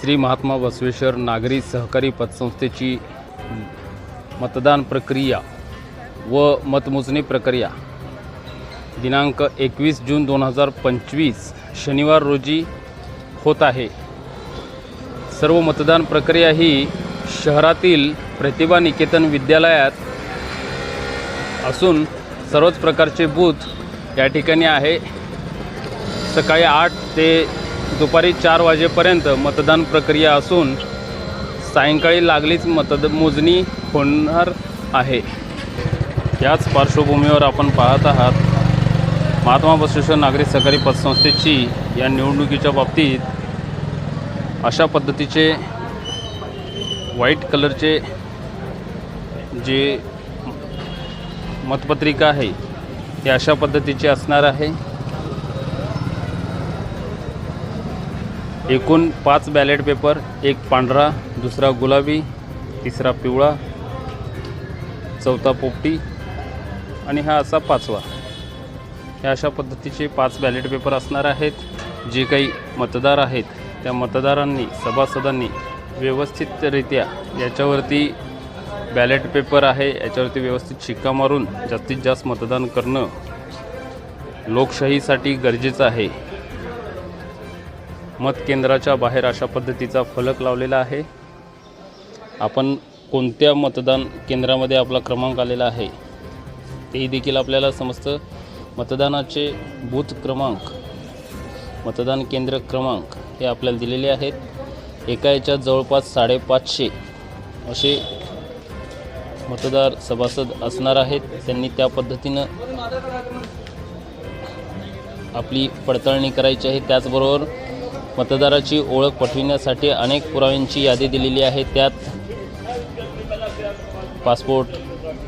श्री महात्मा बसवेश्वर नागरी सहकारी पतसंस्थेची मतदान प्रक्रिया व मतमोजणी प्रक्रिया. दिनांक एकवीस जून दोन हजार पंचवीस शनिवार रोजी होत आहे. सर्व मतदान प्रक्रिया ही शहरातील प्रतिभा निकेतन विद्यालयात असून सर्वच प्रकारचे बूथ या ठिकाणी आहे. सकाळी आठ ते दुपारी चार वाजेपर्यंत मतदान प्रक्रिया असून सायंकाळी लागलीच मतद मोजणी होणार आहे. याच पार्श्वभूमीवर आपण पाहत आहात महात्मा बसवेश्वर नागरी सहकारी पतसंस्थेची या निवडणुकीच्या बाबतीत अशा पद्धतीचे व्हाईट कलरचे जे मतपत्रिका आहे ते अशा पद्धतीची असणार आहे. एकूण पाच बॅलेट पेपर एक पांढरा दुसरा गुलाबी तिसरा पिवळा चौथा पोपटी आणि हा असा पाचवा. या अशा पद्धतीचे पाच बॅलेट पेपर असणार आहेत. जे काही मतदार आहेत त्या मतदारांनी सभासदांनी व्यवस्थितरित्या याच्यावरती बॅलेट पेपर आहे याच्यावरती व्यवस्थित शिक्का मारून जास्तीत जास्त मतदान करणं लोकशाहीसाठी गरजेचं आहे. मतकेंद्राच्या बाहेर अशा पद्धतीचा फलक लावलेला आहे. आपण कोणत्या मतदान केंद्रामध्ये आपला क्रमांक आलेला आहे तेही देखील आपल्याला समजतं. मतदानाचे बूथ क्रमांक मतदान केंद्र क्रमांक हे आपल्याला दिलेले आहेत. एका याच्या जवळपास साडेपाचशे असे मतदार सभासद असणार आहेत. त्यांनी त्या पद्धतीनं आपली पडताळणी करायची आहे. त्याचबरोबर मतदाराची ओळख पटविण्यासाठी अनेक पुराव्यांची यादी दिलेली आहे. त्यात passport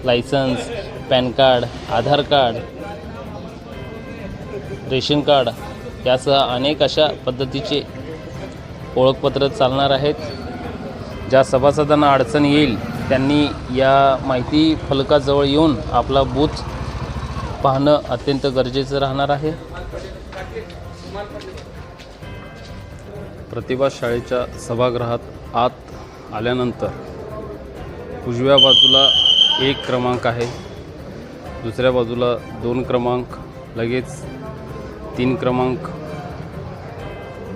licence PAN card Aadhaar card ration card यासह अनेक अशा पद्धतीचे ओळखपत्र चालणार आहेत. ज्या सभासदांना अडचण येईल त्यांनी या माहिती फलकाजवळ येऊन आपला बूथ पाहणं अत्यंत गरजेचं राहणार आहे. प्रतिभा शाळेच्या सभागृहात आत आल्यानंतर उजव्या बाजूला एक क्रमांक आहे दुसऱ्या बाजूला दोन क्रमांक लगेच तीन क्रमांक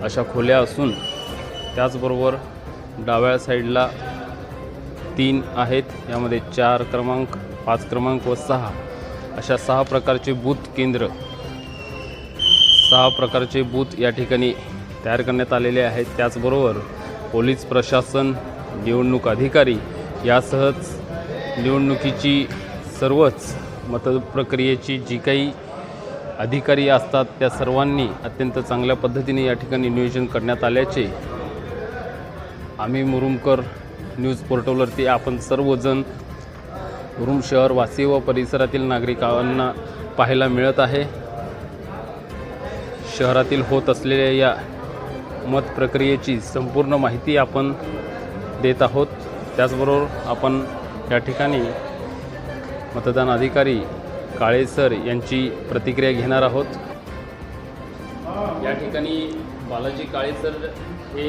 अशा खोल्या असून त्याचबरोबर डाव्या साईडला तीन आहेत यामध्ये चार क्रमांक पाच क्रमांक व सहा. अशा सहा प्रकारचे बूथ केंद्र सहा प्रकारचे बूथ या ठिकाणी तयार करण्यात आलेले आहेत. त्याचबरोबर पोलीस प्रशासन निवडणूक अधिकारी यासहच निवडणुकीची सर्वच मतप्रक्रियेची जी काही अधिकारी असतात त्या सर्वांनी अत्यंत चांगल्या पद्धतीने या ठिकाणी नियोजन करण्यात आल्याचे आम्ही मुरुमकर न्यूज पोर्टलवरती आपण सर्वजण मुरुम शहरवासी व परिसरातील नागरिकांना पाहायला मिळत आहे. शहरातील होत असलेल्या या मतप्रक्रियेची संपूर्ण माहिती आपण देत आहोत. त्याचबरोबर आपण या ठिकाणी मतदान अधिकारी काळे सर यांची प्रतिक्रिया घेणार आहोत. या ठिकाणी बालाजी काळे सर हे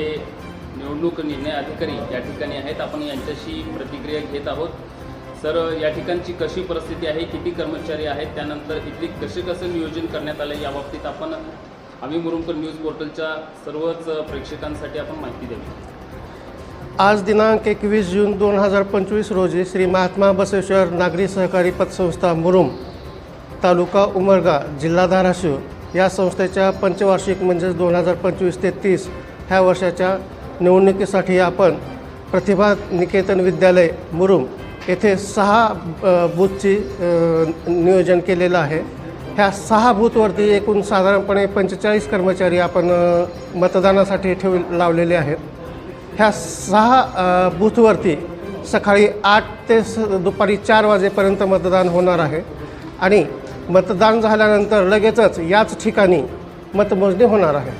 निवडणूक निर्णय अधिकारी या ठिकाणी आहेत. आपण यांच्याशी प्रतिक्रिया घेत आहोत. सर या ठिकाणची कशी परिस्थिती आहे? किती कर्मचारी आहेत? त्यानंतर इथली कसे कसं नियोजन करण्यात आलं? याबाबतीत आपण आम्ही मुरुमकर न्यूज पोर्टलच्या सर्वच प्रेक्षकांसाठी आपण माहिती द्यावी आज दिनांक एकवीस जून दोन हजार पंचवीस रोजी श्री महात्मा बसवेश्वर नागरी सहकारी पतसंस्था मुरुम तालुका उमरगा जिल्हा धाराशिव या संस्थेच्या पंचवार्षिक म्हणजेच दोन हजार पंचवीस ते तीस ह्या वर्षाच्या निवडणुकीसाठी आपण प्रतिभा निकेतन विद्यालय मुरुम येथे सहा बूथची नियोजन केलेलं आहे. ह्या सहा बूथवरती एकूण साधारणपणे पंचेचाळीस कर्मचारी आपण मतदानासाठी ठेव लावलेले आहेत. ह्या सहा बूथवरती सकाळी आठ ते स दुपारी चार वाजेपर्यंत मतदान होणार आहे. आणि मतदान झाल्यानंतर लगेचच याच ठिकाणी मतमोजणी होणार आहे.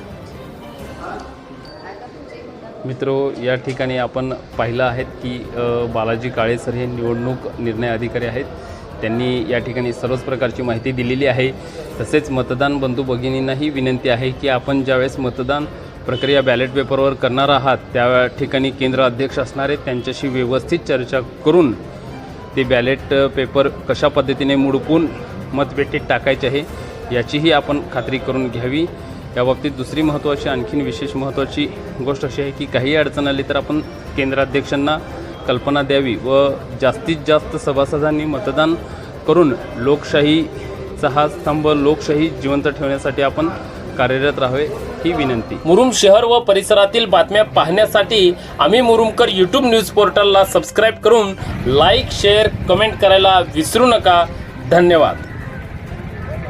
मित्रो या ठिकाणी आपण पाहिलं आहेत की बालाजी काळे सर हे निवडणूक निर्णय अधिकारी आहेत. त्यांनी या ठिकाणी सर्वच प्रकारची माहिती दिलेली आहे. तसेच मतदान बंधू भगिनींनाही विनंती आहे की आपण ज्यावेळेस मतदान प्रक्रिया बॅलेट पेपरवर करणार आहात त्या ठिकाणी केंद्र अध्यक्ष असणारे त्यांच्याशी व्यवस्थित चर्चा करून ते बॅलेट पेपर कशा पद्धतीने मुडपून मतपेटीत टाकायचे आहे याचीही आपण खात्री करून घ्यावी. याबाबतीत दुसरी महत्त्वाची आणखीन विशेष महत्त्वाची गोष्ट अशी आहे की काही अडचण आली तर आपण केंद्राध्यक्षांना कल्पना द्यावी व जास्तीत जास्त सभासदांनी मतदान करून लोकशाहीचा हा स्तंभ लोकशाही जिवंत ठेवण्यासाठी आपण कार्यरत राहावे ही विनंती. मुरुम शहर व परिसरातील बातम्या पाहण्यासाठी आम्ही मुरुमकर यूट्यूब न्यूज पोर्टलला सबस्क्राईब करून लाईक शेअर कमेंट करायला विसरू नका. धन्यवाद.